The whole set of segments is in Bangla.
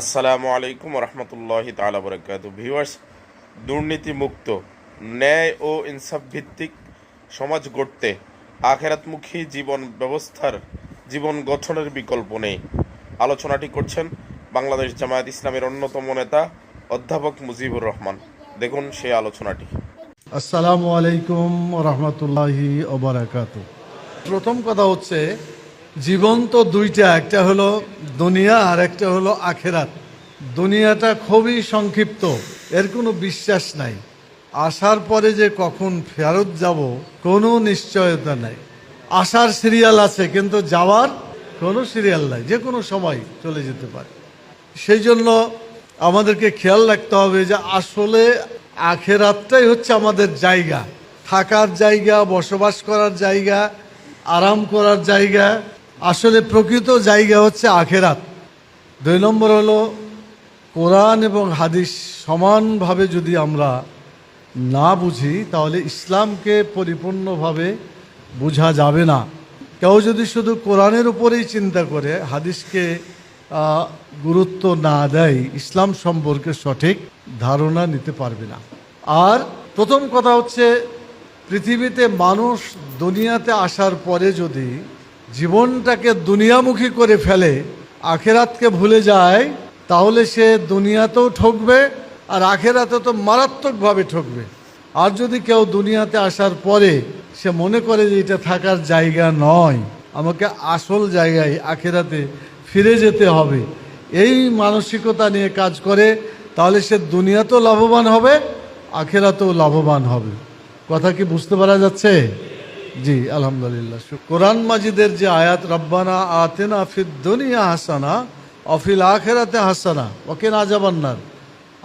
আসসালামু আলাইকুম রহমতুল্লাহ তালা বরকাত ভিউয়ার্স দুর্নীতি মুক্ত ন্যায় ও ইনসাফ ভিত্তিক সমাজ গড়তে আখেরাতমুখী জীবন ব্যবস্থার, জীবন গঠনের বিকল্প নেই। আলোচনাটি করছেন বাংলাদেশ জামায়াত ইসলামের অন্যতম নেতা অধ্যাপক মুজিবুর রহমান। দেখুন সেই আলোচনাটি। আসসালামু আলাইকুম রহমতুল্লাহি প্রথম কথা হচ্ছে জীবন তো দুইটা, একটা হলো দুনিয়া আর একটা হলো আখেরাত। দুনিয়াটা খুবই সংক্ষিপ্ত, এর কোনো বিশ্বাস নাই। আসার পরে যে কখন ফেরত যাব, কোনো নিশ্চয়তা নাই। আসার সিরিয়াল আছে, কিন্তু যাওয়ার কোনো সিরিয়াল নাই, যে কোনো সময় চলে যেতে পারে। সেই জন্য আমাদেরকে খেয়াল রাখতে হবে যে আসলে আখেরাতটাই হচ্ছে আমাদের জায়গা। থাকার জায়গা, বসবাস করার জায়গা, আরাম করার জায়গা আসলে প্রকৃত জায়গা হচ্ছে আখেরাত। দুই নম্বর হলো, কোরআন এবং হাদিস সমানভাবে যদি আমরা না বুঝি, তাহলে ইসলামকে পরিপূর্ণভাবে বোঝা যাবে না। কেউ যদি শুধু কোরআনের উপরেই চিন্তা করে, হাদিসকে গুরুত্ব না দেয়, ইসলাম সম্পর্কে সঠিক ধারণা নিতে পারবে না। আর প্রথম কথা হচ্ছে, পৃথিবীতে মানুষ দুনিয়াতে আসার পরে যদি জীবনটাকে দুনিয়ামুখী করে ফেলে, আখেরাতকে ভুলে যায়, তাহলে সে দুনিয়াতেও ঠকবে আর আখেরাতে তো মারাত্মকভাবে ঠকবে। আর যদি কেউ দুনিয়াতে আসার পরে সে মনে করে যে এটা থাকার জায়গা নয়, আমাকে আসল জায়গায় আখেরাতে ফিরে যেতে হবে, এই মানসিকতা নিয়ে কাজ করে, তাহলে সে দুনিয়াতেও লাভবান হবে, আখেরাতেও লাভবান হবে। কথা কি বুঝতে পারা যাচ্ছে? জি, আলহামদুলিল্লাহ কোরআন মাজিদের যে আয়াত, রব্বানা আতেনা ফিদ দুনিয়া হাসানা অফিল আখেরাতে হাসানা ওকে না যাবান্নার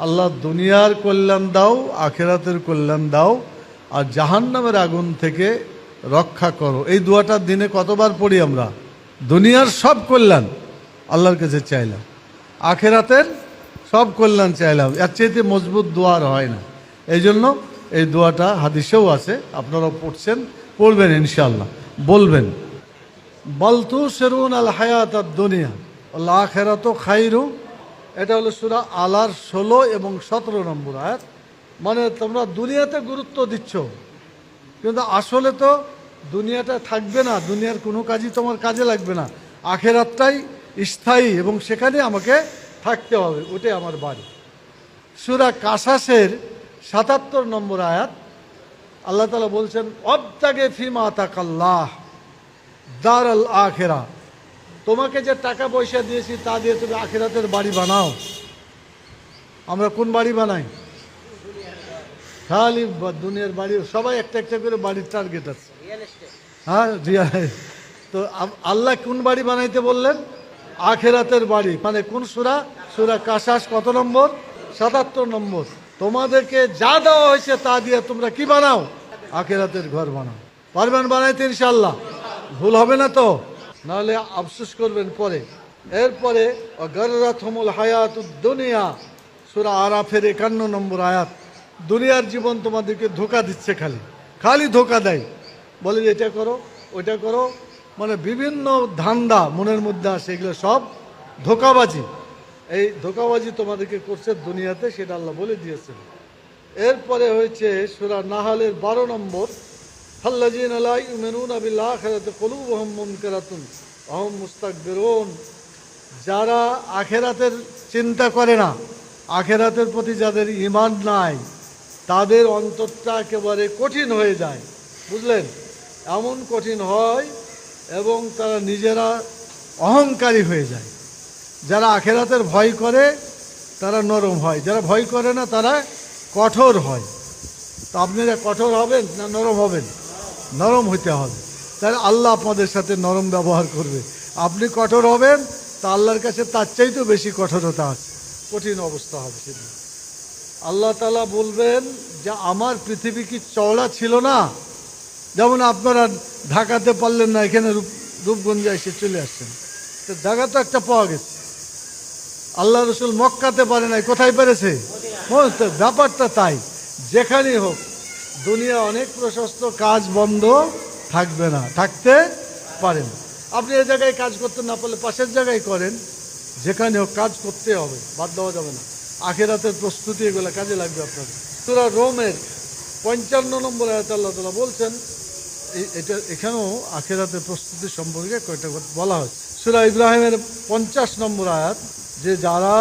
আল্লাহ দুনিয়ার কল্যাণ দাও, আখেরাতের কল্যাণ দাও, আর জাহান্নামের আগুন থেকে রক্ষা করো। এই দুয়াটার দিনে কতবার পড়ি আমরা? দুনিয়ার সব কল্যাণ আল্লাহর কাছে চাইলাম, আখেরাতের সব কল্যাণ চাইলাম। এর চাইতে মজবুত দোয়ার হয় না। এই জন্য এই দোয়াটা হাদিসেও আছে আপনারা পড়ছেন। পড়বেন ইনশাল্লাহ বলবেন। বলতু সেরুন আল হায়াত আর দুনিয়া আল্লাহ আখেরাত খাইরু। এটা হলো সুরা আলার ষোলো এবং সতেরো নম্বর আয়াত। মানে তোমরা দুনিয়াতে গুরুত্ব দিচ্ছ, কিন্তু আসলে তো দুনিয়াটা থাকবে না, দুনিয়ার কোনো কাজই তোমার কাজে লাগবে না। আখেরাতটাই স্থায়ী এবং সেখানে আমাকে থাকতে হবে, ওটাই আমার বাড়ি। সুরা কাসাসের সাতাত্তর নম্বর আয়াত আল্লাহ তালা বলছেন অবতাগে ফিমা তাকাল্লাহ দার আল আখেরা। তোমাকে যে টাকা পয়সা দিয়েছি তা দিয়ে তুমি আখেরাতের বাড়ি বানাও। আমরা কোন বাড়ি বানাই? খালি দুনিয়ার বাড়ি সবাই একটা একটা করে বাড়ির টার্গেট আছে। হ্যাঁ রিয়া তো আল্লাহ কোন বাড়ি বানাইতে বললেন? আখেরাতের বাড়ি। মানে কোন সুরা? সুরা কাশাস কত নম্বর? সাতাত্তর নম্বর। তোমাদেরকে যা দেওয়া হয়েছে তা দিয়ে তোমরা কি বানাও? আখেরাতের ঘর বানাও। পারবেন বানাইতে ইনশাল্লাহ ভুল হবে না তো? নাহলে আফসোস করবেন পরে। এরপরে গররাথমুল হায়াত দুনিয়া, সুরা আরাফের একান্ন নম্বর আয়াত। দুনিয়ার জীবন তোমাদেরকে ধোকা দিচ্ছে খালি। খালি ধোকা দেয়। বলে যে, এটা করো, ওইটা করো। মানে বিভিন্ন ধান্দা মনের মধ্যে আসে, এগুলো সব ধোকাবাজি। এই ধোকাবাজি তোমাদেরকে করছে দুনিয়াতে, সেটা আল্লাহ বলে দিয়েছেন। এরপরে হয়েছে সুরা নাহালের বারো নম্বর আলাই মুস্তাক বেরোন যারা আখেরাতের চিন্তা করে না, আখেরাতের প্রতি যাদের ইমান নাই, তাদের অন্তরটা একেবারে কঠিন হয়ে যায়। বুঝলেন? এমন কঠিন হয় এবং তারা নিজেরা অহংকারী হয়ে যায়। যারা আখেরাতের ভয় করে, তারা নরম হয়। যারা ভয় করে না, তারা কঠোর হয়। তো আপনারা কঠোর হবেন না নরম হবেন? নরম হইতে হবে। তাহলে আল্লাহ আপনাদের সাথে নরম ব্যবহার করবে। আপনি কঠোর হবেন, তা আল্লাহর কাছে তার চাইতেও বেশি কঠোরতা আছে। কঠিন অবস্থা হবে সেদিন। আল্লাহ তালা বলবেন যে, আমার পৃথিবী কি চওড়া ছিল না? যেমন আপনারা ঢাকাতে পারলেন না, এখানে রূপ রূপগঞ্জে এসে চলে আসছেন। তো ঢাকা তো একটা পাওয়া গেছে। আল্লাহ রসুল মক্কাতে পারে নাই, কোথায় পেরেছে? ব্যাপারটা তাই, যেখানেই হোক, দুনিয়া অনেক প্রশস্ত, কাজ বন্ধ, থাকবে না, থাকতে পারেন আপনি এ জায়গায় কাজ করতে না পারলে পাশের জায়গায় করেন, যেখানে হোক কাজ করতে হবে, বাদ দেওয়া যাবে না। আখেরাতের প্রস্তুতি এগুলো কাজে লাগবে আপনার সুরা রোমের পঞ্চান্ন নম্বর আয়াত আল্লাহ তালা বলছেন এটা এখানেও আখেরাতের প্রস্তুতি সম্পর্কে কয়েকটা বলা হয়। সুরা ইব্রাহিমের পঞ্চাশ নম্বর আয়াত যে যারা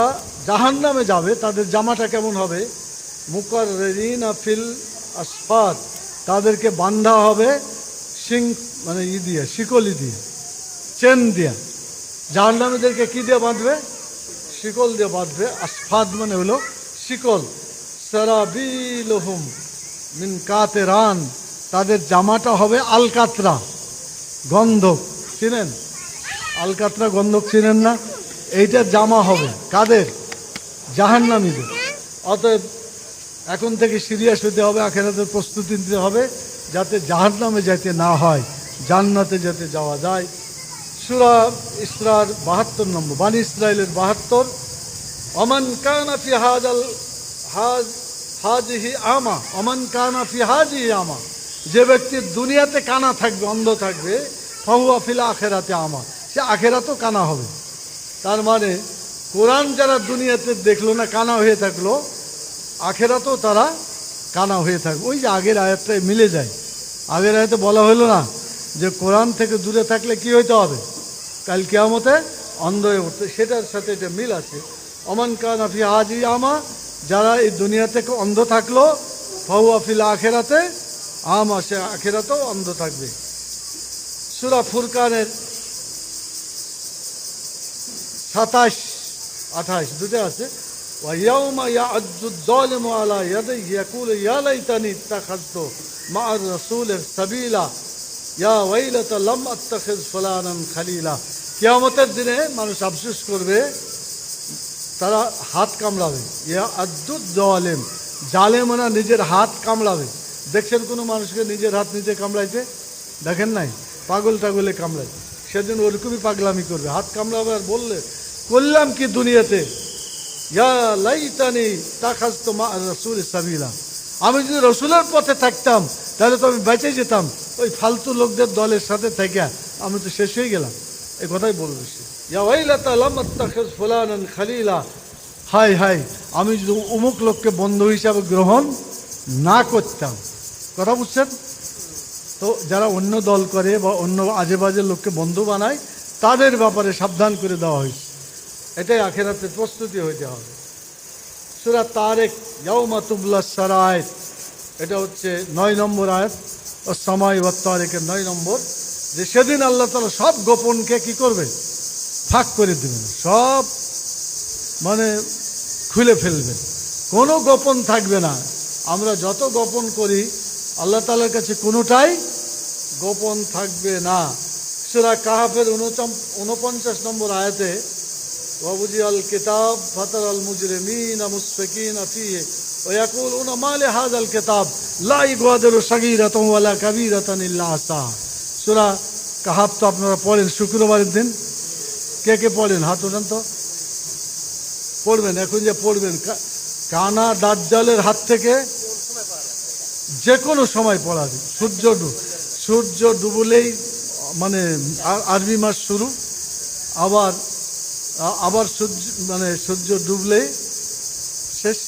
জাহান নামে যাবে, তাদের জামাটা কেমন হবে? মুকার রেদিন ফিল আসফাদ। তাদেরকে বান্ধা হবে সিং মানে ই দিয়ে, শিকলি দিয়ে, চেন দিয়ে। জাহান নামীদেরকে কী দিয়ে বাঁধবে? শিকল দিয়ে বাঁধবে। আসফাদ মানে হলো শিকল। সারাবিলহুম মিন কাতে রান তাদের জামাটা হবে আলকাতরা। গন্ধক। চিনেন? আলকাতরা গন্ধক চিনেন না? এইটা জামা হবে। কাদের? জাহান্নামীদের। অতএব এখন থেকে সিরিয়াস হতে হবে, আখেরাতের প্রস্তুতি নিতে হবে, যাতে জাহান্নামে যেতে না হয়, জান্নাতে যাতে যাওয়া যায়। সুরা ইসরার বাহাত্তর নম্বর, বানি ইসরায়েলের বাহাত্তর অমান কানা ফি হাজাল হাজ, হাজিহি আমা অমান কানা ফি হাজিহি আমা। যে ব্যক্তির দুনিয়াতে কানা থাকবে, অন্ধ থাকবে, ফাহুয়া ফিল আখেরাতে আমা। সে আখেরাতেও কানা হবে। তার মানে কোরআন যারা দুনিয়াতে দেখল না, কানা হয়ে থাকল, আখেরাতেও তারা কানা হয়ে থাকবে ওই যে আগের আয়াতটায় মিলে যায়। আগের আয়াতে বলা হলো না যে, কোরআন থেকে দূরে থাকলে কি হইতে হবে? কাল কেয়ামতে অন্ধ হয়ে উঠতে সেটার সাথে এটা মিল আছে। অমান কানাফি হাজি আমা, যারা এই দুনিয়া থেকে অন্ধ থাকল, ফাহুয়া ফিল আখেরাতে, আম আসে আখেরাতেও অন্ধ থাকবে। সুরা ফুরকানের সাতাশ আঠাশ দুটো আছে ويوم يعد الظالم على يديه يقول يا ليتني اتخذت مع الرسول سبيلا يا ويلة لم اتخذ فلانا خليلا কিয়ামতের দিনে মানুষ আফসোস করবে তারা হাত কামড়াবে ইয়া আদ্দুদ জালেম জালেমনা নিজের হাত কামড়াবে দেখছেন কোনো মানুষকে নিজের হাত নিজে কামড়াইতে দেখেন নাই পাগল টাগলে কামড়ায় সেদিন ওরকমই পাগলামি করবে হাত কামড়াবে আর বললে করলাম কি দুনিয়াতে? ইয়া লাইতানি মা রসুল সাবিলা। আমি যদি রসুলের পথে থাকতাম, তাহলে তো আমি বেঁচে যেতাম। ওই ফালতু লোকদের দলের সাথে থেকে আমি তো শেষ হয়ে গেলাম। এই কথাই বলব খালিলা। হাই হাই আমি যদি অমুক লোককে বন্ধু হিসাবে গ্রহণ না করতাম। কথা বুঝছেন? তো যারা অন্য দল করে বা অন্য আজে বাজে লোককে বন্ধু বানায়, তাদের ব্যাপারে সাবধান করে দেওয়া হয়েছে। এটাই আখেরাতে প্রস্তুতি হইতে হবে। সুরা তারেক ইয়াউমা তুবলা সারায় এটা হচ্ছে নয় নম্বর আয়াত। ও সময় বা তারেকের নয় নম্বর, যে সেদিন আল্লাহ তালা সব গোপনকে কি করবে? ফাঁক করে দেবেন, সব মানে খুলে ফেলবেন। কোনো গোপন থাকবে না। আমরা যত গোপন করি, আল্লাহ তালার কাছে কোনোটাই গোপন থাকবে না। সুরা কাহাফের উনপঞ্চাশ নম্বর আয়াতে ووضع الكتاب فترى المجرمين مشفقين فيه ويقولون ما لهذا الكتاب لا يغادر صغيرة ولا كبيرة إلا أحصاها সূরা কাহাব তো আপনারা পড়েন শুক্রবারের দিন কে কে পড়েন হাত ওঠান তো পড়বেন এখন যে পড়বেন কা- কানা দাজ্জালের হাত থেকে যে কোনো সময় পড়া যায় সূর্য ডু- সূর্য ডুবলেই মানে আ- আরবি মাস শুরু আবার আ- আবার সূর্য মানে সূর্য ডুবলে শেষ।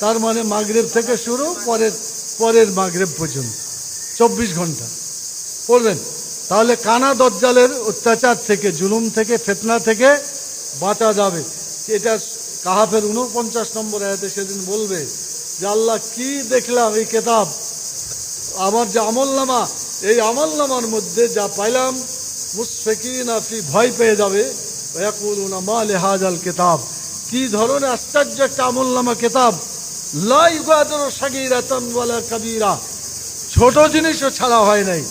তার মানে মাগরেব থেকে শুরু, পরের পরের মাগরেব পর্যন্ত। চব্বিশ ঘণ্টা। পড়বেন তাহলে কানা দজ্জালের অত্যাচার থেকে, জুলুম থেকে, ফেতনা থেকে বাঁচা যাবে। এটা কাহাফের উনপঞ্চাশ নম্বর আয়াতে সেদিন বলবে যে, আল্লাহ কি দেখলাম এই কেতাব? আমার যে আমলনামা, এই আমলনামার মধ্যে যা পাইলাম মুসফেকিন আপনি ভয় পেয়ে যাবে। কেতাব কি ধরনের আশ্চর্য একটা আমলনামা কেতাব? লাই গাদর সাগিরাতান ওয়ালা কাবীরা ছোট জিনিসও ছাড়া হয় নাই।